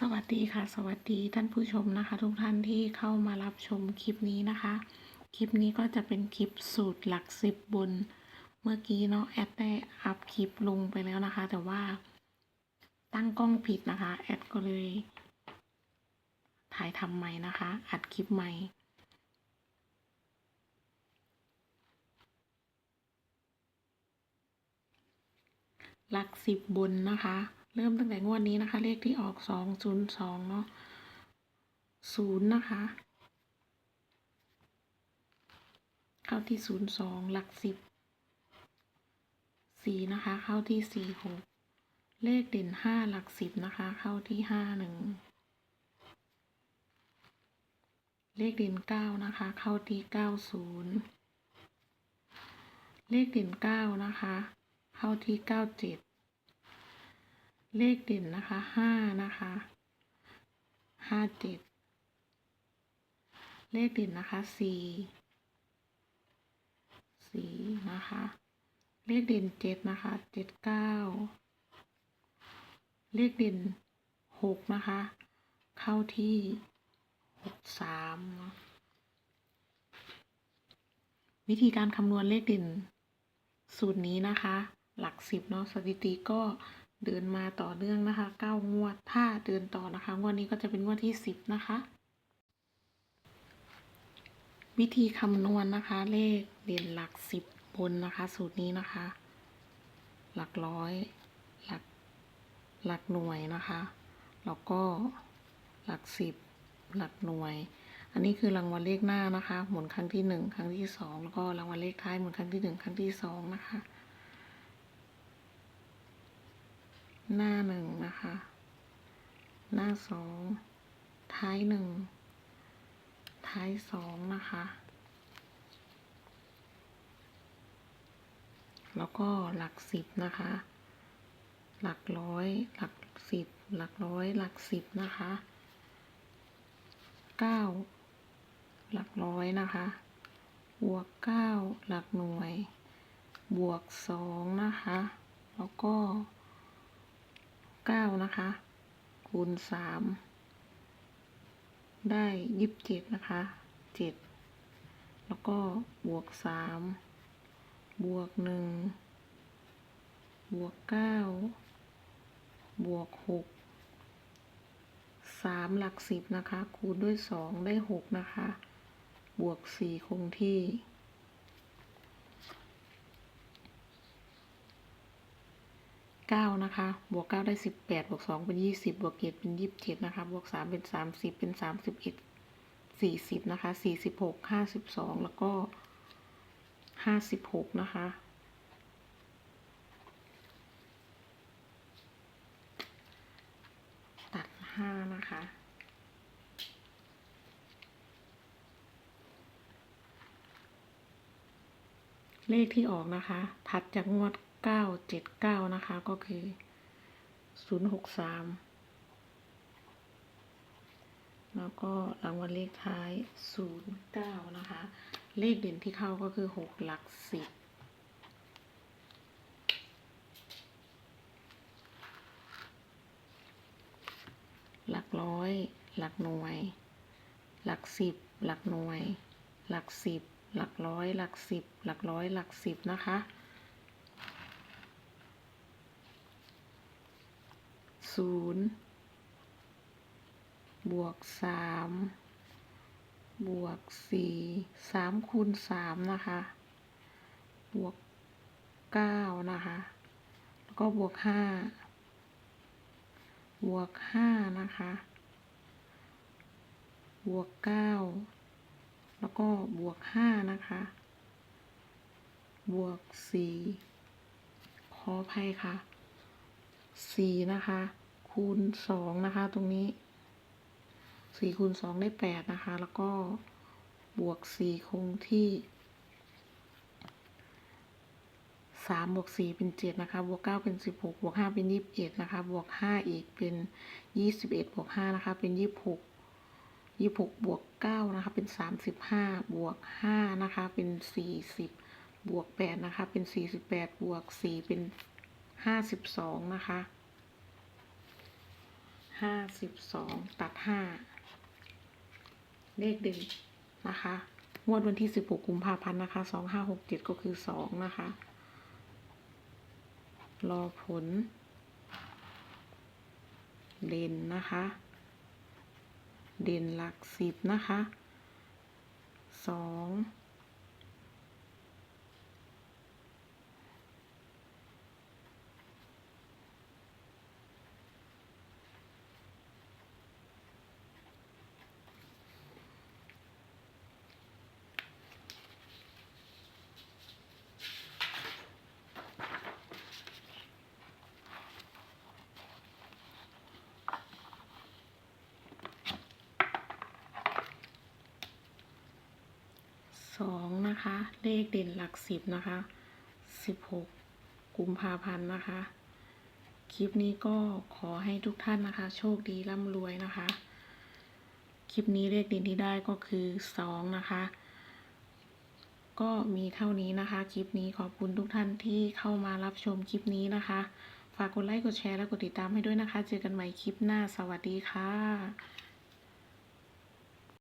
สวัสดีค่ะ สวัสดีท่านผู้ชมนะคะ ทุกท่านที่เข้ามารับชมคลิปนี้นะคะ คลิปนี้ก็จะเป็นคลิปสูตรหลักสิบบน เมื่อกี้เนาะแอดได้อัพคลิปลงไปแล้วนะคะ แต่ว่าตั้งกล้องผิดนะคะ แอดก็เลย ถ่ายทำใหม่นะคะ อัดคลิปใหม่หลักสิบบนนะคะ เริ่มตั้งแต่งวดนี้นะคะ เลขที่ออกสองศูนย์สองเนาะศูนย์นะคะ เข้าที่ศูนย์สองหลักสิบสี่นะคะ เข้าที่สี่หกเลขเด่นห้าหลักสิบนะคะ เข้าที่ห้าหนึ่งเลขเด่นเก้านะคะ เข้าที่เก้าศูนย์เลขเด่นเก้านะคะ เข้าที่เก้าเจ็ด เลขเด่นนะคะห้านะคะห้าเจ็ดเลขเด่นนะคะสี่สี่นะคะ เลขเด่นเจ็ดนะคะเจ็ดเก้าเลขเด่นหกนะคะ เข้าที่หกสามเนาะวิธีการคำนวณเลขเด่นสูตรนี้นะคะ หลักสิบเนาะสถิติก็ เดินมาต่อเนื่องนะคะเก้างวด ถ้าเดินต่อนะคะ งวดนี้ก็จะเป็นงวดที่สิบนะคะ วิธีคำนวณนะคะ เลขเด่นหลักสิบบนนะคะ สูตรนี้นะคะ หลักร้อย หลัก หลักหน่วยนะคะ แล้วก็หลักสิบหลักหน่วย อันนี้คือรางวัลเลขหน้านะคะ หมุนครั้งที่หนึ่งครั้งที่สองแล้วก็รางวัลเลขท้ายหมุนครั้งที่หนึ่งครั้งที่สองนะคะ หน้าหนึ่งนะคะ หน้าสอง ท้ายหนึ่ง ท้ายสองนะคะ แล้วก็หลักสิบนะคะ หลักร้อย หลักสิบ หลักร้อย หลักสิบนะคะเก้าหลักร้อยนะคะ บวกเก้าหลักหน่วย บวกสองนะคะ แล้วก็ เก้านะคะ คูณสามได้ยี่สิบเจ็ดนะคะเจ็ดแล้วก็บวกสามบวกหนึ่งบวกเก้าบวกหกสามหลักสิบนะคะ คูณด้วยสองได้หกนะคะ บวกสี่คงที่ เก้านะคะ บวกเก้าได้สิบแปดบวกสองเป็นยี่สิบบวกเจ็ดเป็นยี่สิบเจ็ดนะคะ บวกสามเป็นสามสิบเป็นสามสิบเอ็ดสี่สิบนะคะสี่สิบหกห้าสิบสองแล้วก็ห้าสิบหกนะคะ ตัดห้านะคะเลขที่ออกนะคะ ถัดจากงวด เก้าเจ็ดเก้านะคะ ก็คือศูนย์หกสามแล้วก็รางวัลเลขท้ายศูนย์เก้านะคะ เลขเด่นที่เข้าก็คือหกหลักสิบหลักร้อย หลักหน่วย หลักสิบ หลักหน่วย หลักสิบ หลักร้อย หลักสิบ หลักร้อย หลักสิบนะคะ ศูนย์บวกสามบวกสี่สามคูณสามนะคะ บวกเก้านะคะ แล้วก็บวกห้าบวกห้านะคะ บวกเก้าแล้วก็บวกห้านะคะ บวกสี่ขออภัยค่ะสี่นะคะ คูณสองนะคะ ตรงนี้สี่คูณสองได้แปดนะคะ แล้วก็บวกสี่คงที่สามบวกสี่เป็นเจ็ดนะคะ บวกเก้าเป็นสิบหกบวกห้าเป็นยี่สิบเอ็ดนะคะ บวกห้าอีกเป็นยี่สิบเอ็ดบวกห้านะคะ เป็นยี่สิบหกยี่สิบหกบวกเก้านะคะ เป็นสามสิบห้าบวกห้านะคะ เป็นสี่สิบบวกแปดนะคะ เป็นสี่สิบแปดบวกสี่เป็นห้าสิบสองนะคะ ห้าสิบสองตัดห้าเลขเด่นนะคะงวดวันที่สิบหกกุมภาพันธ์นะคะสองห้าหกเจ็ดก็คือสองนะคะ รอผลเด่นนะคะ เด่นหลักสิบนะคะสอง สอง นะคะ เลขเด่นหลักสิบนะคะสิบหกกุมภาพันธ์นะคะ คลิปนี้ก็ขอให้ทุกท่านนะคะ โชคดีร่ำรวยนะคะ คลิปนี้เลขเด่นที่ได้ก็คือสองนะคะ ก็มีเท่านี้นะคะ คลิปนี้ขอบคุณทุกท่านที่เข้ามารับชมคลิปนี้นะคะ ฝากกดไลค์กดแชร์และกดติดตามให้ด้วยนะคะ เจอกันใหม่คลิปหน้าสวัสดีค่ะ